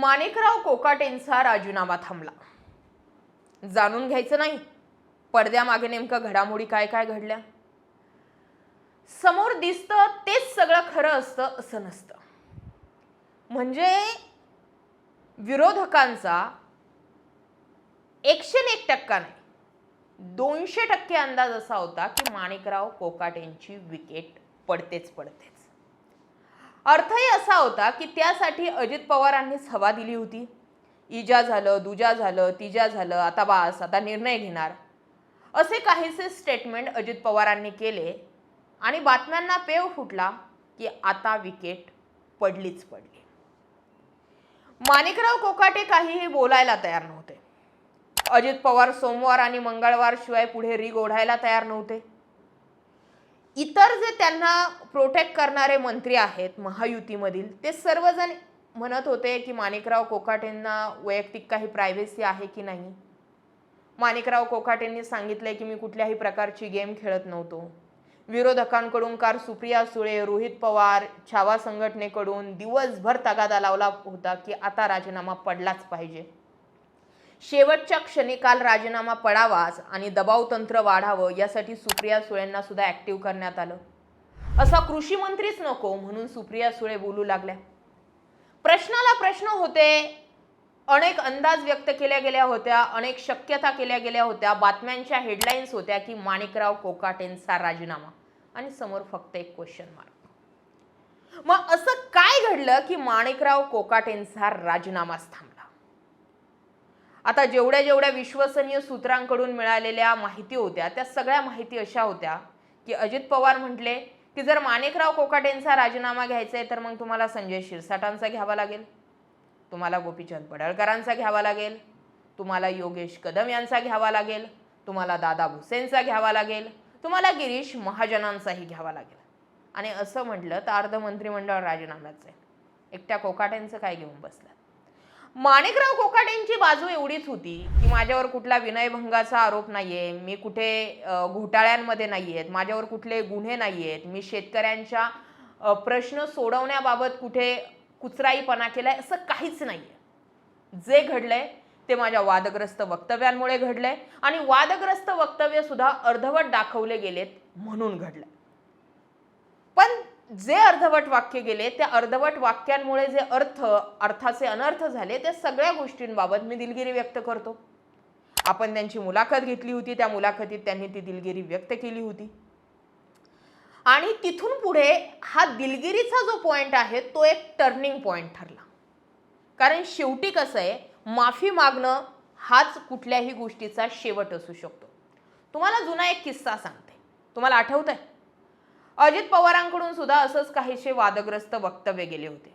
माणिकराव कोकाटेंचा राजीनामा थांबला. जाणून घ्यायचं नाही पडद्यामागे नेमकं घडामोडी काय काय घडल्या. समोर दिसतं तेच सगळं खरं असतं असं नसतं. म्हणजे विरोधकांचा एकशे एक टक्का नाही दोनशे टक्के अंदाज असा होता की माणिकराव कोकाटेंची विकेट पडतेच पडतेच. अर्थही असा होता की त्यासाठी अजित पवारांनीच हवा दिली होती. इजा झालं दुजा झालं तिजा झालं आता बास आता निर्णय घेणार. असे काहीसे स्टेटमेंट अजित पवारांनी केले आणि बातम्यांना पेव फुटला की आता विकेट पडलीच पडली. माणिकराव कोकाटे काहीही बोलायला तयार नव्हते. अजित पवार सोमवार आणि मंगळवार शिवाय पुढे रिग ओढायला तयार नव्हते. इतर जे त्यांना प्रोटेक्ट करणारे मंत्री आहेत महायुतीमधील ते सर्वजण म्हणत होते की माणिकराव कोकाटेंना वैयक्तिक काही प्रायव्हेसी आहे की नाही? माणिकराव कोकाटेंनी सांगितलंय की मी कुठल्याही प्रकारची गेम खेळत नव्हतो. विरोधकांकडून कार सुप्रिया सुळे रोहित पवार छावा संघटनेकडून दिवसभर तगादा लावला होता की आता राजीनामा पडलाच पाहिजे. शेवटच्या क्षणी काल राजीनामा पडावाच आणि दबाव तंत्र वाढावं यासाठी सुप्रिया सुळेंना सुद्धा ऍक्टिव्ह करण्यात आलं. असा कृषी मंत्रीच नको म्हणून सुप्रिया सुळे बोलू लागल्या. प्रश्नाला प्रश्न होते. अनेक अंदाज व्यक्त केल्या गेल्या होत्या अनेक शक्यता केल्या गेल्या होत्या बातम्यांच्या हेडलाईन्स होत्या की माणिकराव कोकाटेंचा राजीनामा. आणि समोर फक्त एक क्वेश्चन मार्क मग असं काय घडलं की माणिकराव कोकाटेंचा राजीनामा स्थान आता जेवढ्या जेवढ्या विश्वसनीय सूत्रांकडून मिळालेल्या माहिती होत्या त्या सगळ्या माहिती अशा होत्या की अजित पवार म्हटले की जर माणिकराव कोकाटेंचा राजीनामा घ्यायचा आहे तर मग तुम्हाला संजय शिरसाटांचा घ्यावा लागेल तुम्हाला गोपीचंद पडळकरांचा घ्यावा लागेल तुम्हाला योगेश कदम यांचा घ्यावा लागेल तुम्हाला दादा भुसेनचा घ्यावा लागेल तुम्हाला गिरीश महाजनांचाही घ्यावा लागेल. आणि असं म्हटलं तर अर्ध मंत्रिमंडळ राजीनाम्याचं आहे. एकट्या कोकाटेंचं काय घेऊन बसलं माणिकराव कोकाटेंची बाजू एवढीच होती की माझ्यावर कुठला विनयभंगाचा आरोप नाहीये मी कुठे घोटाळ्यांमध्ये नाही आहेत माझ्यावर कुठले गुन्हे नाही आहेत मी शेतकऱ्यांच्या प्रश्न सोडवण्याबाबत कुठे कुचराईपणा केलाय असं काहीच नाही आहे जे घडलंय ते माझ्या वादग्रस्त वक्तव्यांमुळे घडलंय आणि वादग्रस्त वक्तव्य सुद्धा अर्धवट दाखवले गेलेत म्हणून घडलंय. पण जे अर्धवट वाक्य गेले त्या अर्धवट वाक्यांमुळे जे अर्थ अर्थाचे अनर्थ झाले त्या सगळ्या गोष्टींबाबत मी दिलगिरी व्यक्त करतो. आपण त्यांची मुलाखत घेतली होती त्या मुलाखतीत त्यांनी ती दिलगिरी व्यक्त केली होती. आणि तिथून पुढे हा दिलगिरीचा जो पॉईंट आहे तो एक टर्निंग पॉईंट ठरला. कारण शेवटी कसं आहे माफी मागणं हाच कुठल्याही गोष्टीचा शेवट असू शकतो. तुम्हाला जुना एक किस्सा सांगते. तुम्हाला आठवत आहे अजित पवारांकडून सुद्धा असंच काहीसे वादग्रस्त वक्तव्य गेले होते.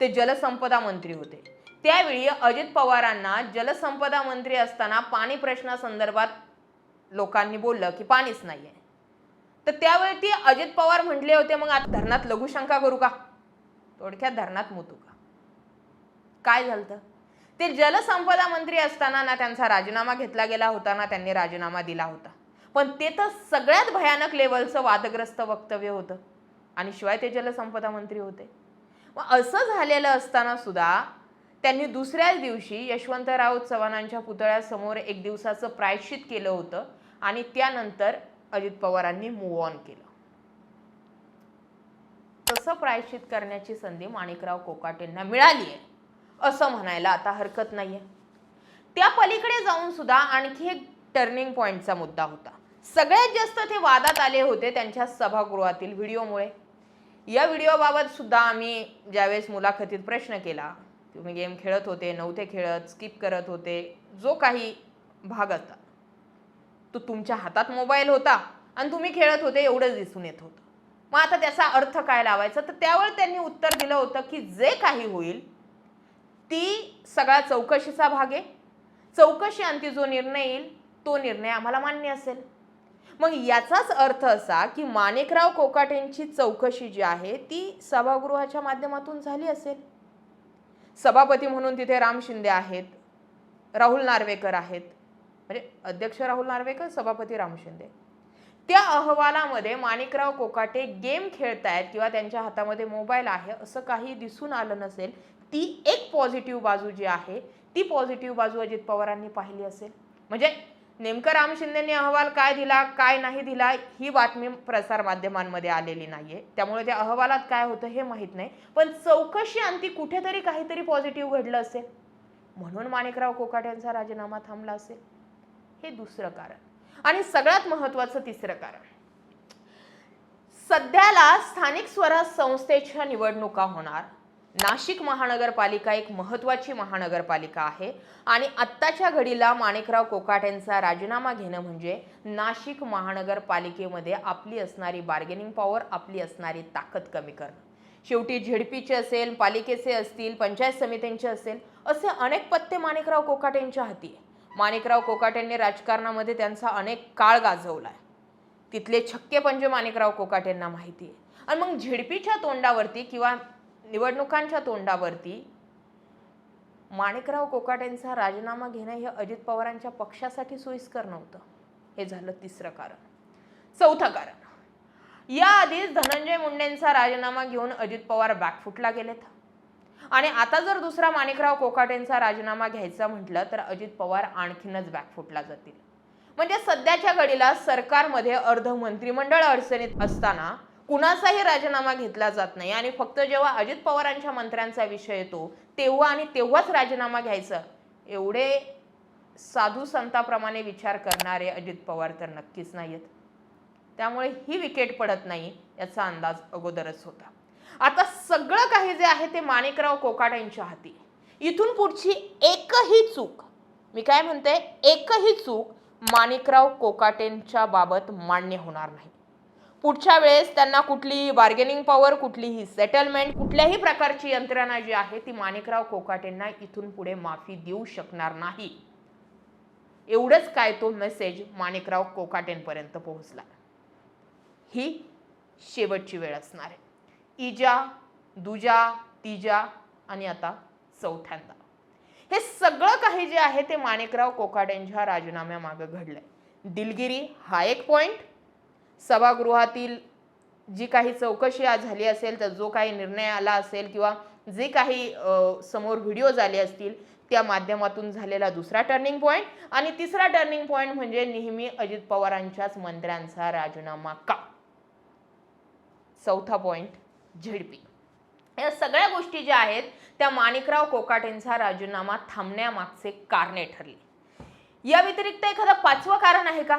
ते जलसंपदा मंत्री होते. त्यावेळी अजित पवारांना जलसंपदा मंत्री असताना पाणी प्रश्नासंदर्भात लोकांनी बोललं की पाणीच नाही आहे तर त्यावेळी ती अजित पवार म्हटले होते मग आता धरणात लघुशंका करू का? थोडक्यात धरणात मुतू का? काय झालं ते जलसंपदा मंत्री असताना ना त्यांचा राजीनामा घेतला गेला होता ना त्यांनी राजीनामा दिला होता. पण ते तर सगळ्यात भयानक लेवलचं वादग्रस्त वक्तव्य होतं. आणि शिवाय ते जलसंपदा मंत्री होते. मग असं झालेलं असताना सुद्धा त्यांनी दुसऱ्याच दिवशी यशवंतराव चव्हाणांच्या पुतळ्यासमोर एक दिवसाचं प्रायश्चित केलं होतं आणि त्यानंतर अजित पवारांनी मूव ऑन केलं. तसं प्रायश्चित करण्याची संधी माणिकराव कोकाटेंना मिळाली आहे असं म्हणायला आता हरकत नाही आहे त्या पलीकडे जाऊन सुद्धा आणखी एक टर्निंग पॉईंटचा मुद्दा होता. सगळ्यात जास्त ते वादात आले होते त्यांच्या सभागृहातील व्हिडिओमुळे. या व्हिडिओबाबत सुद्धा आम्ही ज्यावेळेस मुलाखतीत प्रश्न केला तुम्ही गेम खेळत होते नव्हते खेळत स्किप करत होते जो काही भाग होता तो तुमच्या हातात मोबाईल होता आणि तुम्ही खेळत होते एवढंच दिसून येत होतं. मग आता त्याचा अर्थ काय लावायचा? तर त्यावर त्यांनी उत्तर दिलं होतं की जे काही होईल ती सगळा चौकशीचा भाग आहे. चौकशी अंती जो निर्णय येईल तो निर्णय आम्हाला मान्य असेल. मग याचाच अर्थ असा की माणिकराव कोकाटेंची चौकशी जी आहे ती सभागृहाच्या माध्यमातून झाली असेल. सभापती म्हणून तिथे राम शिंदे आहेत राहुल नार्वेकर आहेत. म्हणजे अध्यक्ष राहुल नार्वेकर सभापती राम शिंदे. त्या अहवालामध्ये माणिकराव कोकाटे गेम खेळतायत किंवा त्यांच्या हातामध्ये मोबाईल आहे असं काही दिसून आलं नसेल ती एक पॉझिटिव्ह बाजू जी आहे ती पॉझिटिव्ह बाजू अजित पवारांनी पाहिली असेल. म्हणजे नेमकं राम शिंदेनी अहवाल काय दिला काय नाही दिला ही बातमी प्रसार माध्यमांमध्ये आलेली आहे त्यामुळे त्या अहवालात काय होतं हे माहीत नाही. पण चौकशी अंती कुठेतरी काहीतरी पॉझिटिव्ह घडलं असेल. म्हणून माणिकराव कोकाट यांचा राजीनामा थांबला असेल. हे दुसरं कारण. आणि सगळ्यात महत्त्वाचं तिसरं कारण. सध्याला स्थानिक स्वराज संस्थेच्या निवडणुका होणार. नाशिक महानगरपालिका एक महत्त्वाची महानगरपालिका आहे. आणि आत्ताच्या घडीला माणिकराव कोकाट्यांचा राजीनामा घेणं म्हणजे नाशिक महानगरपालिकेमध्ये आपली असणारी बार्गेनिंग पॉवर आपली असणारी ताकद कमी करणं. शेवटी झेडपीचे असेल पालिकेचे असतील पंचायत समित्यांचे असेल असे अनेक पत्ते माणिकराव कोकाटेंच्या हाती आहे. माणिकराव कोकाटेंनी राजकारणामध्ये त्यांचा अनेक काळ गाजवला आहे तिथले छक्के पंजे माणिकराव कोकाटेंना माहिती आहे. आणि मग झेडपीच्या तोंडावरती किंवा निवडणुकांच्या तोंडावरती माणिकराव कोकाटेंचा राजीनामा घेणं हे अजित पवारांच्या पक्षासाठी सोयीस्कर नव्हतं. हे झालं तिसरं कारण. चौथं कारण. याआधीच धनंजय मुंडेंचा राजीनामा घेऊन अजित पवार बॅकफुटला गेलेत. आणि आता जर दुसरा माणिकराव कोकाटेंचा राजीनामा घ्यायचा म्हटलं तर अजित पवार आणखीनच बॅकफुटला जातील. म्हणजे सध्याच्या घडीला सरकारमध्ये अर्ध मंत्रिमंडळ अडचणीत असताना कुणाचाही राजीनामा घेतला जात नाही. आणि फक्त जेव्हा अजित पवारांच्या मंत्र्यांचा विषय येतो तेव्हा आणि तेव्हाच राजीनामा घ्यायचं. एवढे साधू संताप्रमाणे विचार करणारे अजित पवार तर नक्कीच नाही आहेत त्यामुळे ही विकेट पडत नाही याचा अंदाज अगोदरच होता. आता सगळं काही जे आहे ते माणिकराव कोकाट यांच्या हाती. इथून पुढची एकही चूक मी काय म्हणते एकही चूक माणिकराव कोकाटेंच्या बाबत मान्य होणार नाही. पुढच्या वेळेस त्यांना कुठलीही बार्गेनिंग पॉवर कुठलीही सेटलमेंट कुठल्याही प्रकारची यंत्रणा जी आहे ती माणिकराव कोकाटेंना इथून पुढे माफी देऊ शकणार नाही. एवढंच काय तो मेसेज माणिकराव कोकाटेंपर्यंत पोहोचला. ही शेवटची वेळ असणार आहे. इजा दुजा तिजा आणि आता चौथ्यांदा. हे सगळं काही जे आहे ते माणिकराव कोकाटेंच्या राजीनाम्यामागं घडलंय. दिलगिरी हा एक पॉईंट सभागृहातील जी काही चौकशी आज झाली असेल तर जो काही निर्णय आला असेल किंवा जे काही समोर व्हिडिओ झाले असतील त्या माध्यमातून झालेला दुसरा टर्निंग पॉईंट आणि तिसरा टर्निंग पॉईंट म्हणजे नेहमी अजित पवारांच्याच मंत्र्यांचा राजीनामा का? चौथा पॉईंट झेडपी. या सगळ्या गोष्टी ज्या आहेत त्या माणिकराव कोकाटेंचा राजीनामा थांबण्यामागचे कारणे ठरले. या व्यतिरिक्त एखादं पाचवं कारण आहे का?